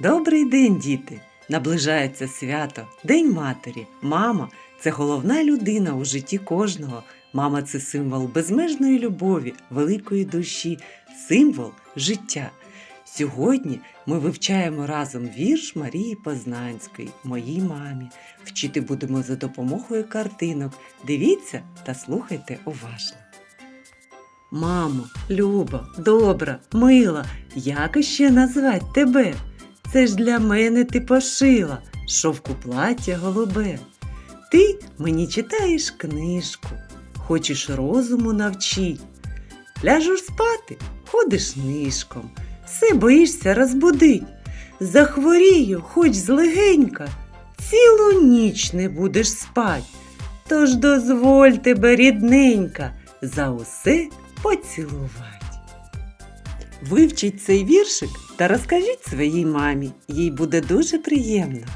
Добрий день, діти! Наближається свято, День матері. Мама це головна людина у житті кожного. Мама це символ безмежної любові, великої душі, символ життя. Сьогодні ми вивчаємо разом вірш Марії Познанської, моїй мамі. Вчити будемо за допомогою картинок. Дивіться та слухайте уважно. Мамо, Люба, добра, мила, як іще назвать тебе? Це ж для мене ти пошила шовку плаття голубе. Ти мені читаєш книжку, хочеш розуму навчить. Ляжеш спати, ходиш нишком, все боїшся розбудить. Захворію, хоч злегенька, цілу ніч не будеш спать. Тож дозволь тебе, рідненька, за усе поцілувати. Вивчіть цей віршик та розкажіть своїй мамі, їй буде дуже приємно.